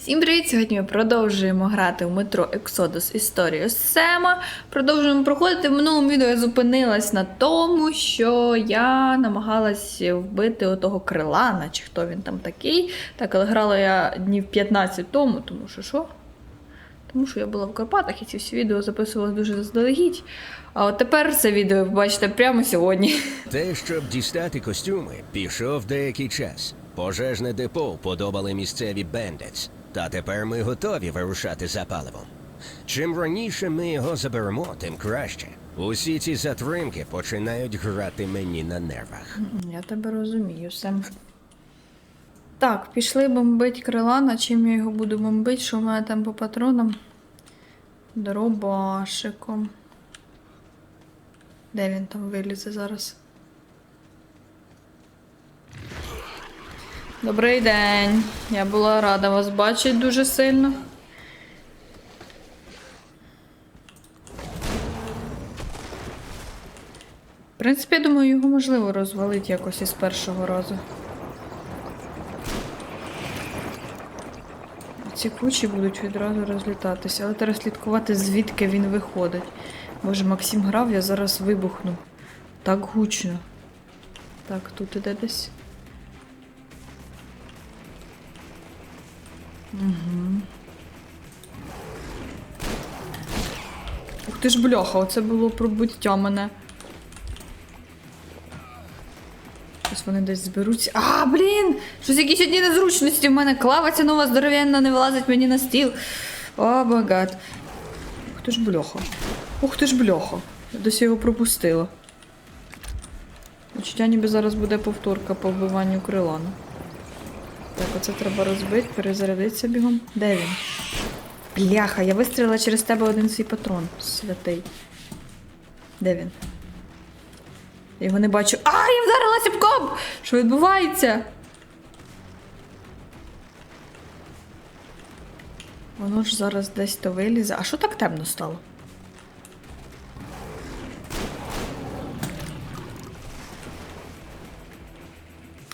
Всім привіт! Сьогодні ми продовжуємо грати в метро Exodus історію Сема. Продовжуємо проходити. В минулому відео я зупинилась на тому, що я намагалась вбити отого крилана, чи хто він там такий. Так, але грала я днів 15 тому, тому що що? Тому що я була в Карпатах і ці всі відео записувала дуже заздалегідь. А от тепер це відео ви бачите прямо сьогодні. Те, щоб дістати костюми, пішов деякий час. Пожежне депо подобали місцеві бендець. Та тепер ми готові вирушати за паливом. Чим раніше ми його заберемо, тим краще. Усі ці затримки починають грати мені на нервах. Я тебе розумію, Сем. Так, пішли бомбить крилана. Чим я його буду бомбити? Що в мене там по патронам? Дробашиком. Де він там вилізе зараз? Добрий день. Я була рада вас бачити дуже сильно. В принципі, я думаю, його можливо розвалити якось із першого разу. Ці кучі будуть відразу розлітатися, але треба слідкувати, звідки він виходить. Боже, Максим грав, я зараз вибухну. Так гучно. Так, тут іде десь. Угу. Ух ти ж бляха, оце було пробуття мене. Ось вони десь зберуться. А, блін! Щось якісь одні незручності в мене. Клаваця нова здоровенна не вилазить мені на стіл. О, багат. Ух ти ж бляха. Ух ти ж бляха. Я досі його пропустила. Відчуття ніби зараз буде повторка по вбиванню крилану. Так, оце треба розбити, перезарядитися бігом. Де він? Бляха, я вистрілила через тебе один свій патрон. Святий. Де він? Я його не бачу. А, я вдарилася об коб! Що відбувається? Воно ж зараз десь то вилізе. А що так темно стало?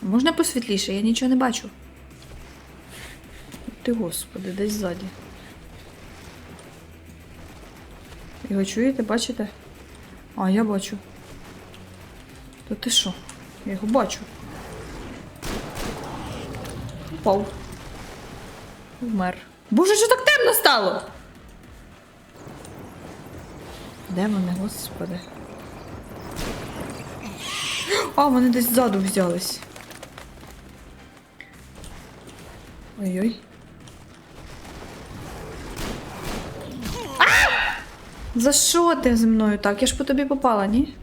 Можна посвітліше, я нічого не бачу. Ти господи, десь ззаді. Його чуєте, бачите? А, я бачу. То ти що? Я його бачу. Упав. Вмер. Боже, що так темно стало? Де вони, господи? А, вони десь ззаду взялись. Ой-ой. За що ти зі мною так? Я ж по тобі попала, ні?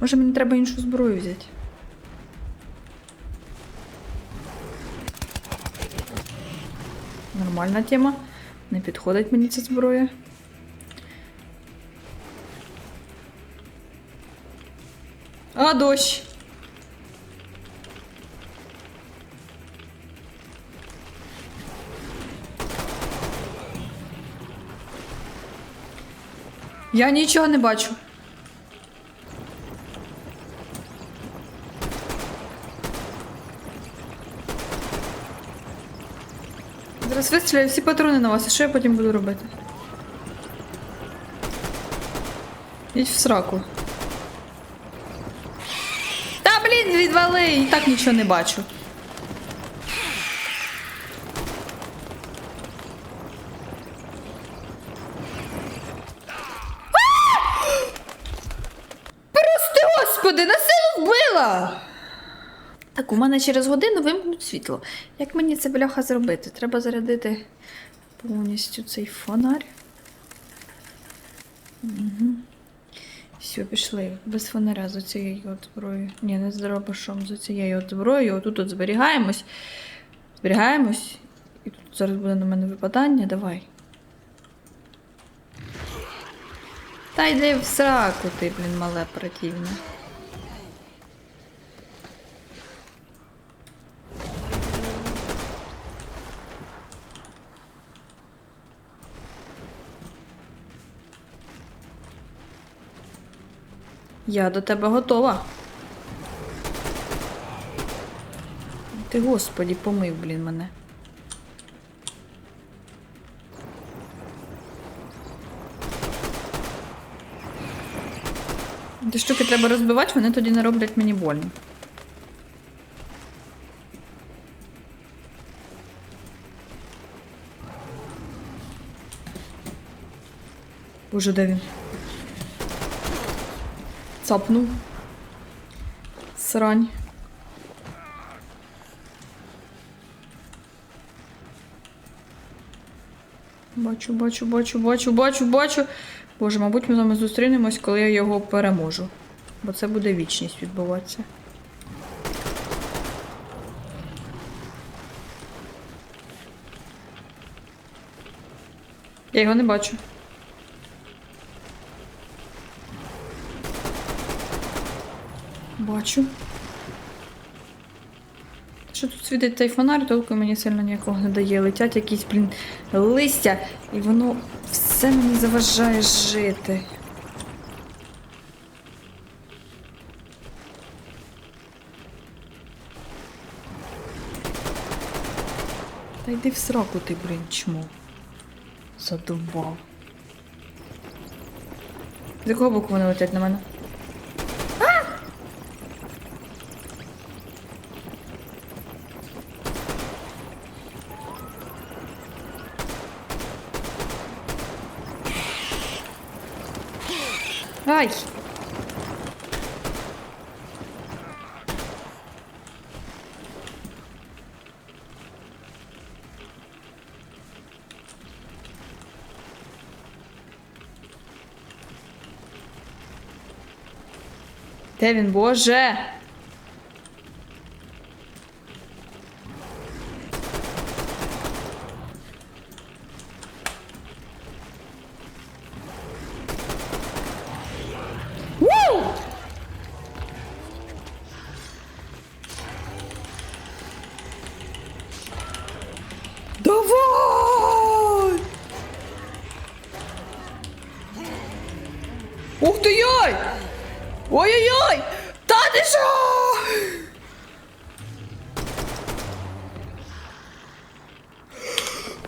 Може мені треба іншу зброю взяти? Нормальна тема. Не підходить мені ця зброя. А, дощ. Я нічого не бачу. Зараз вистріляю всі патрони на вас, і що я потім буду робити? Йдіть в сраку. Та блін, відвали! І так нічого не бачу. Прости, господи, на силу вбила! Так, у мене через годину вимкнуть світло. Як мені це бляха зробити? Треба зарядити повністю цей фонарь. Угу. Все, пішли. Без фонаря за цією от зброєю. Ні, не з дробашом, за цією от зброєю. Отут от зберігаємось. Зберігаємось. І тут зараз буде на мене випадання. Давай. Та йди в сраку, ти, блін, мале противне. Я до тебе готова. Ти господі помив, блін, мене. Ті штуки треба розбивати, вони тоді не роблять мені больно. Боже, де він? Цапнув. Срань. Бачу, бачу, бачу, бачу, бачу, бачу. Боже, мабуть, ми з вами зустрінемось, коли я його переможу. Бо це буде вічність відбуватися. Я його не бачу. Бачу. Що тут світить цей фонарь, толку мені сильно ніякого не дає. Летять якісь, блін, листя, і воно все мені заважає жити. Та йди в сраку ти, блін, чмо. Задовбав. З якого боку вони летять на мене? Ай! Де він, боже? Ву! Давай! Ух ти яй! Ой-ой-ой! Та ти що?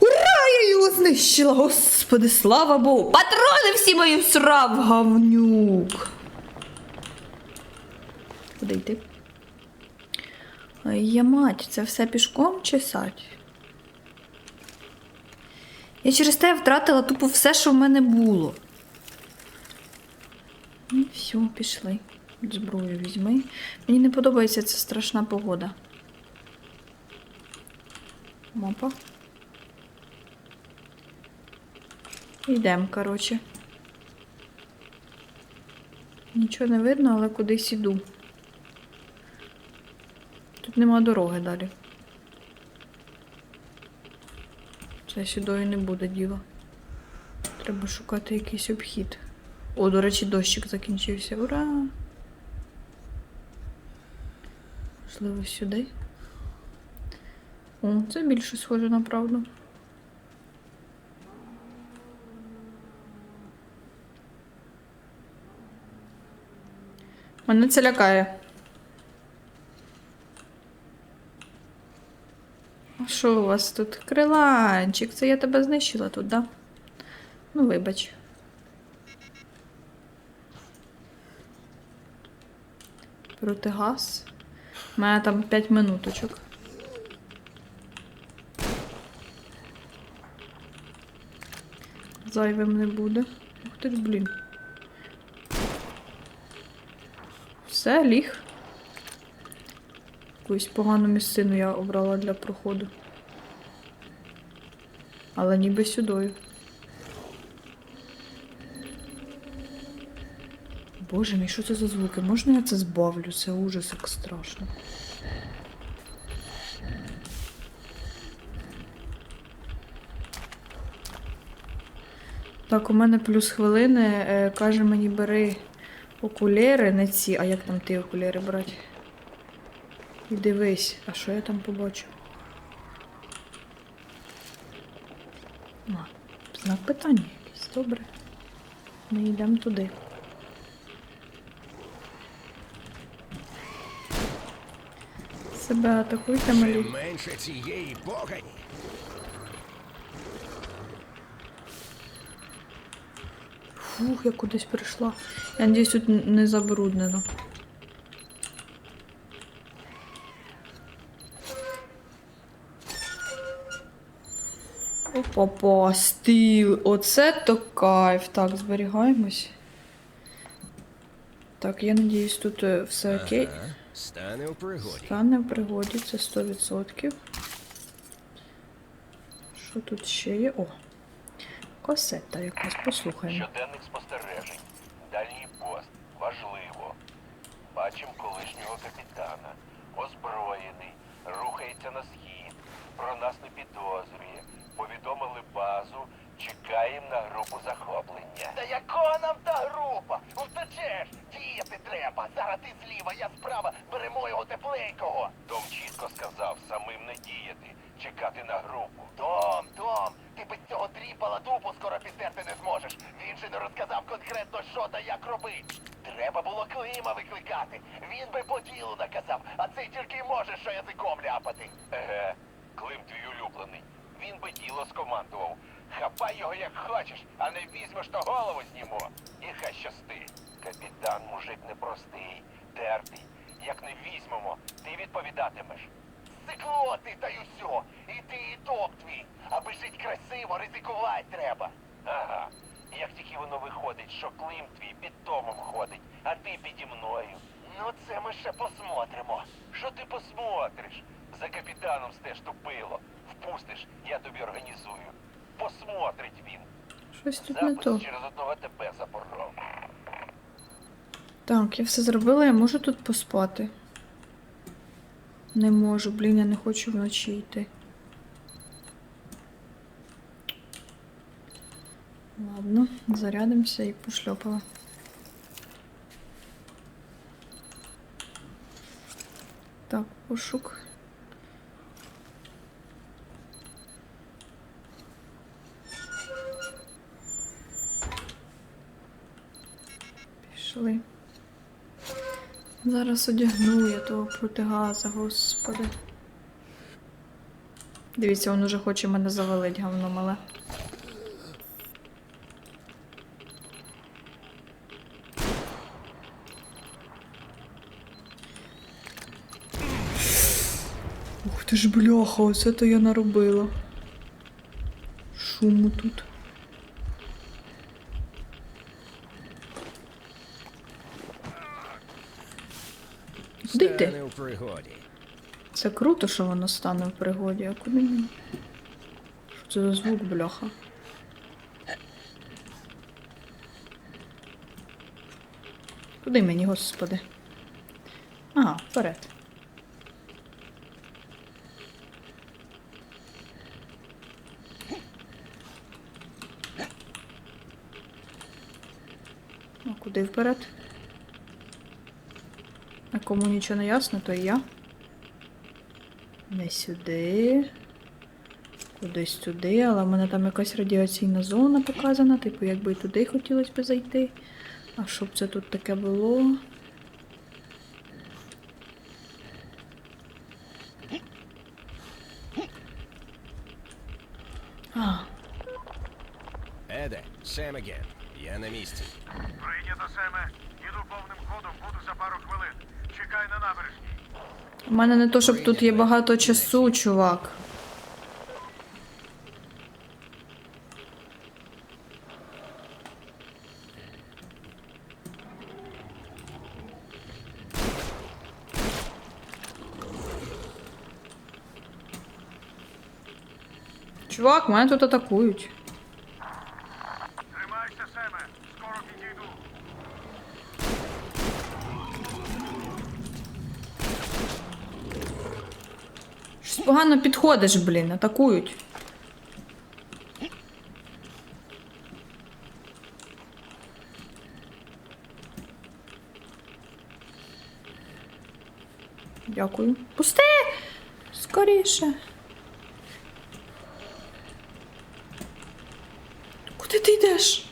Ура! Я його знищила! Господи, слава Богу! Патрони всі мої всрав, говнюк! Куди йти? Я мать, це все пішком чесать. Я через те втратила тупо все, що в мене було. Ну, все, пішли. Зброю візьми. Мені не подобається ця страшна погода. Мапа. Йдемо, коротше. Нічого не видно, але кудись іду. Тут нема дороги далі. Це сюди і не буде діла. Треба шукати якийсь обхід. О, до речі, дощик закінчився. Ура! Можливо, сюди. О, це більше схоже на правду. Мене це лякає. А що у вас тут? Криланчик, це я тебе знищила тут, да? Ну, вибач. Протигаз. У мене там 5 минуточок. Зайвим не буде. Ух ти блін. Все, ліг. Якусь погану місцину я обрала для проходу. Але ніби сюдою. Боже мій, що це за звуки? Можна я це збавлю? Це ужас як страшно. Так, у мене плюс хвилини. Е, каже мені, бери окуляри, не ці, а як там ти окуляри брати? І дивись, а що я там побачу? Знак питання якийсь, добре. Ми йдемо туди. Себе атакуйте, малі. Менше цієї погані, Фух, я кудись прийшла. Я надіюсь, тут не забруднено. Опа, стіл. Оце то кайф. Так, зберігаємось. Так, я надіюсь, тут е, все окей. Ага, стане у пригоді. Стане в пригоді, це 100%. Що тут ще є? О! Касета якась, послухаємо. Щоденник спостережень. Дальній пост. Важливо. Бачим колишнього капітана. Озброєний. Рухається на схід. Про нас не підозрює. Повідомили базу. Чекаємо на групу захоплення. Та якого нам та група? Втечеш! Діяти треба! Зараз ти зліва, я справа. Беремо його тепленького. Том чітко сказав, самим не діяти. Чекати на групу. Том, Том, ти без цього тріпала дупу скоро підтерти не зможеш. Він же не розказав конкретно, що та як робить. Треба було Клима викликати. Він би по ділу наказав, а цей тільки й може, що язиком ляпати. Еге, Клим твій улюблений. Він би діло скомандував. Хапай його як хочеш, а не візьмеш, то голову знімо. І хай щастить. Капітан мужик непростий, тертий. Як не візьмемо, ти відповідатимеш. Сикло ти та й усьо. І ти, і топ твій. Аби жить красиво, ризикувати треба. Ага. Як тільки воно виходить, що Клим твій під Томом ходить, а ти піді мною. Ну це ми ще посмотримо. Що ти посмотриш? За капітаном стеж тупило. Впустиш, я тобі організую. Посмотрить він. Щось тут не Запис то. через одного тебе запоров. Так, я все зробила, я можу тут поспати. Не можу, блін, я не хочу вночі йти. Ладно, зарядимося і пошльопала. Так, пошук. Зараз одягну я того протигаза, господи. Дивіться, він уже хоче мене завалить, говно мале. Ух ти ж бляха, оце то я наробила. Шуму тут. Пригоді. Це круто, що воно стане в пригоді, а куди мені? Що це за звук, бляха? Куди мені, господи? Ага, вперед. А куди вперед? Кому нічого не ясно, то і я. Не сюди. Кудись туди, але в мене там якась радіаційна зона показана, типу, якби і туди хотілося б зайти. А щоб це тут таке було. А, Еде, Сем Еген. Я на місці. Прийнято, Семе. Їду повним ходом, буду за пару хвилин. Чекай на набережній. у мене не то, щоб тут є багато часу, чувак. Чувак, мене тут атакують. Тримайся, Семе. Скоро підійду. Щось погано підходиш, блін, атакують. Дякую. Пусти! Скоріше. Куди ти йдеш?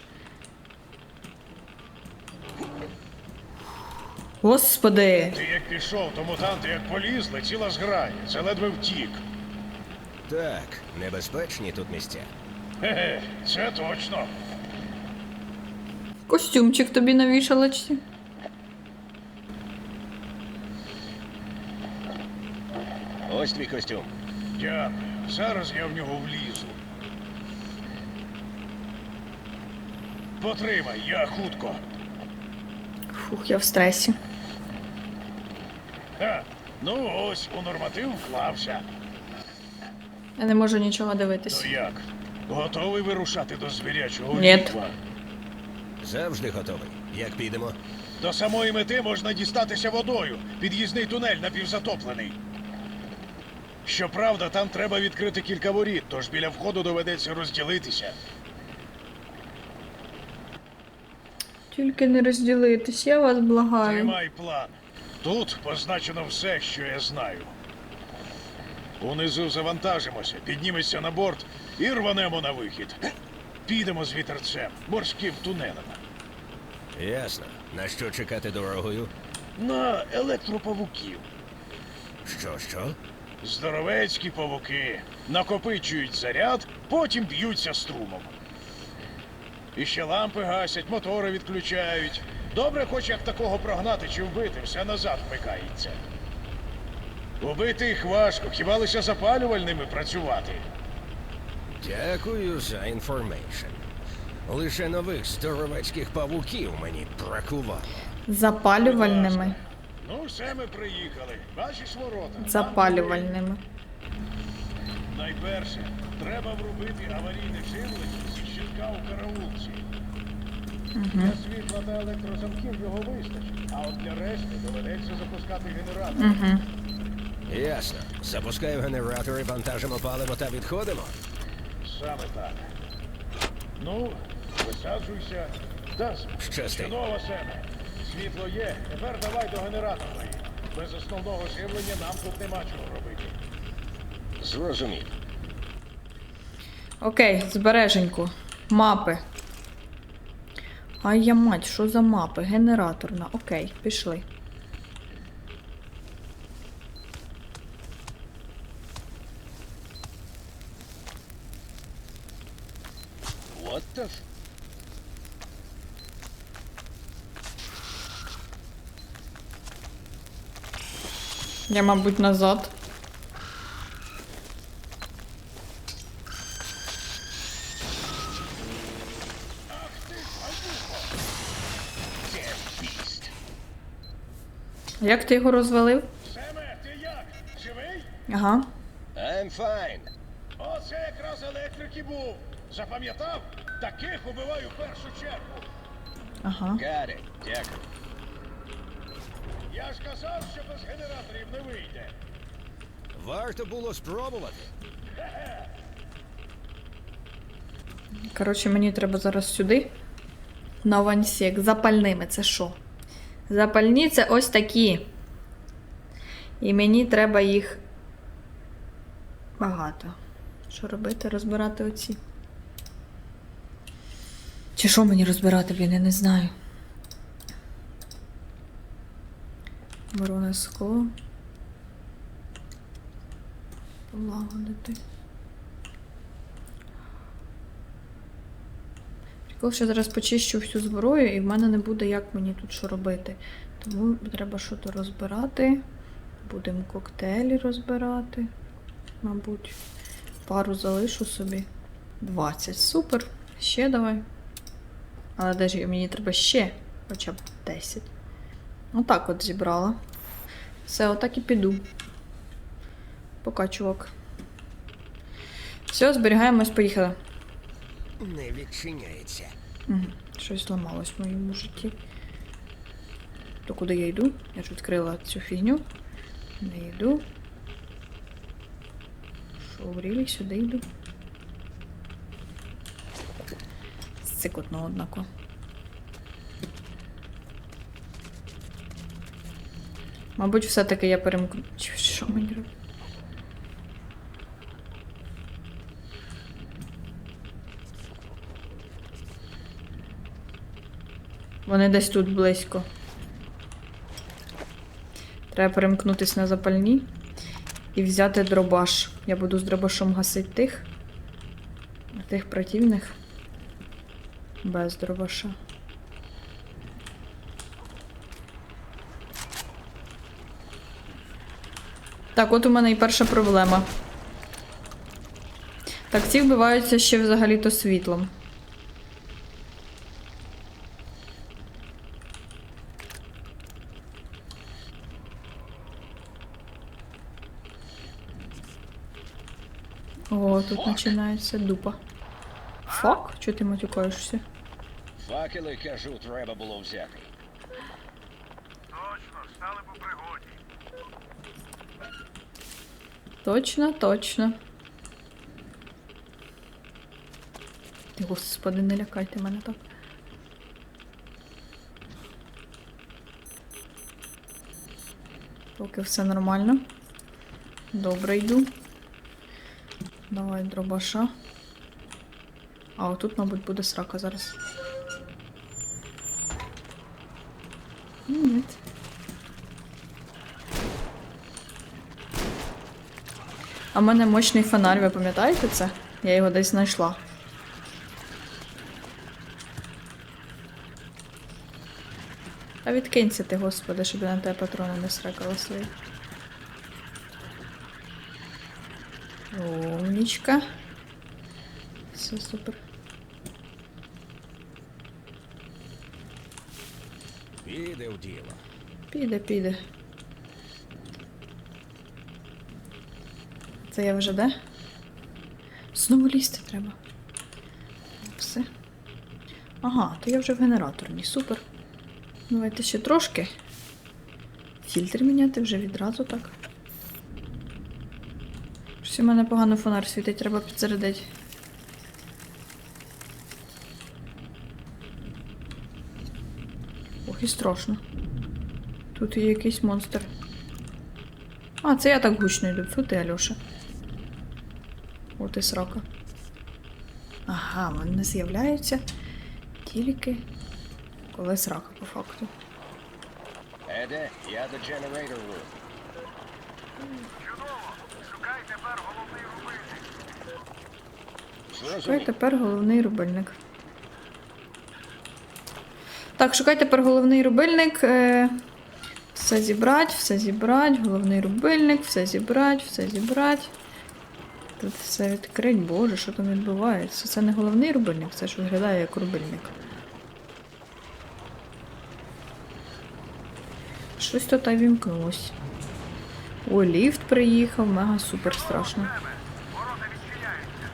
Господи! Ти як пішов, то мутанти як полізли, ціла зграя. Це ледве втік. Так, небезпечні тут місця. Хе-хе, це точно. Костюмчик тобі на вішалочці. Ось твій костюм. Дякую. Зараз я в нього влізу. Потримай, я хутко. Фух, я в стресі. Ха. Ну ось у норматив вклався. Я не можу нічого дивитись. Ну як? Готовий вирушати до звірячого відьма? Завжди готовий. Як підемо? До самої мети можна дістатися водою. Під'їзний тунель напівзатоплений. Щоправда, там треба відкрити кілька воріт, тож біля входу доведеться розділитися. Тільки не розділитись, я вас благаю. Тримай план. Тут позначено все, що я знаю. Унизу завантажимося, піднімемося на борт і рванемо на вихід. Підемо з вітерцем, морським тунелем. Ясно. На що чекати дорогою? На електропавуків. Що, що? Здоровецькі павуки накопичують заряд, потім б'ються струмом. І ще лампи гасять, мотори відключають. Добре, хоч як такого прогнати чи вбити, все назад вмикається. Убити їх важко, хіба лише запалювальними працювати. Дякую за інформейшн. Лише нових здоровецьких павуків мені бракувало. Запалювальними. Ну, все ми приїхали. Бачиш ворота? Запалювальними. Найперше, треба врубити аварійне живлення у караулці. Для світла та електрозамків його вистачить, а от для решти доведеться запускати генератор. Угу. Ясно. Запускаю генератори, вантажимо паливо та відходимо. Саме так. Ну, висаджуйся. Дас, чудово, Семе. Світло є, тепер давай до генератора. Без основного живлення нам тут нема чого робити. Зрозумів. Окей, збереженьку. Мапи. Ай я мать, що за мапи? Генераторна. Окей, пішли. What the f... Я, мабуть, назад. Як ти його розвалив? Семе, ти як? Живий? Ага. I'm fine. Оце якраз електрики був. Запам'ятав? Таких убиваю в першу чергу. Ага. Got it. Дякую. Я ж казав, що без генераторів не вийде. Варто було спробувати. Коротше, мені треба зараз сюди. На вансік. Запальними. Це що? Запальні це ось такі. І мені треба їх багато. Що робити? Розбирати оці. Чи що мені розбирати, блін, я не знаю. Вороне скло. Полагодити. Що зараз почищу всю зброю, і в мене не буде як мені тут що робити. Тому треба щось розбирати. Будемо коктейлі розбирати. Мабуть, пару залишу собі. 20. Супер. Ще давай. Але де ж мені треба ще хоча б 10. Отак от зібрала. Все, отак і піду. Пока, чувак. Все, зберігаємось, поїхали. Не відчиняється. Угу. Щось зламалось в моєму житті. То куди я йду? Я ж відкрила цю фігню. Не йду. В сюди йду. Цикотно, однако. Мабуть, все-таки я перемкну. Що мені робити? Вони десь тут близько. Треба перемкнутись на запальні і взяти дробаш. Я буду з дробашом гасити тих. Тих противних. Без дробаша. Так, от у мене і перша проблема. Так, ці вбиваються ще взагалі-то світлом. О, тут починається дупа. Фак? Чого ти матюкаєшся? Факели, кажу, треба було взяти. Точно, стали по пригоді. Точно, точно. Ти, Господи, не лякайте мене так. Поки все нормально. Добре йду. Давай дробаша. А отут, мабуть, буде срака зараз. Ні. А в мене мощний фонарь, ви пам'ятаєте це? Я його десь знайшла. А відкинься ти, господи, щоб на тебе патрони не сракала свої. Умнічка. Все супер. Піде в діло. Піде, піде. Це я вже де? Знову лізти треба. Все. Ага, то я вже в генераторній. Супер. Давайте ще трошки. Фільтр міняти вже відразу так. Щось у мене погано фонар світить, треба підзарядити. Ох, і страшно. Тут є якийсь монстр. А, це я так гучно йду. Фу ти, Альоша. От і срака. Ага, вони з'являються тільки коли срака по факту. Еде, я до Generator. Чудово! Шукай тепер головний рубильник. Шукай тепер головний рубильник. Так, шукай тепер головний рубильник. Е, все зібрать, все зібрать, головний рубильник, все зібрать, все зібрать. Тут все відкрить, боже, що там відбувається? Це не головний рубильник, це ж виглядає як рубильник. Щось тут вімкнулось. О, ліфт приїхав, мега супер страшно. Ворота відчиняються.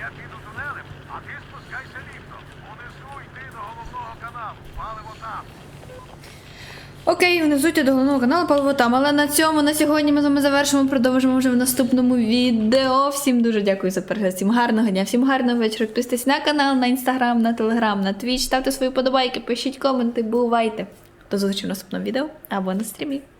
Я піду тунелем, а ти спускайся ліфтом. Унизу йди до головного каналу. Паливо там. Окей, внизу йти до головного каналу Павло там. Але на цьому на сьогодні ми з вами завершимо. Продовжимо вже в наступному відео. Всім дуже дякую за перегляд. Всім гарного дня, всім гарного вечора. Підписуйтесь на канал, на інстаграм, на телеграм, на твіч. Ставте свої подобайки, пишіть коменти, бувайте. До зустрічі в наступному відео або на стрімі.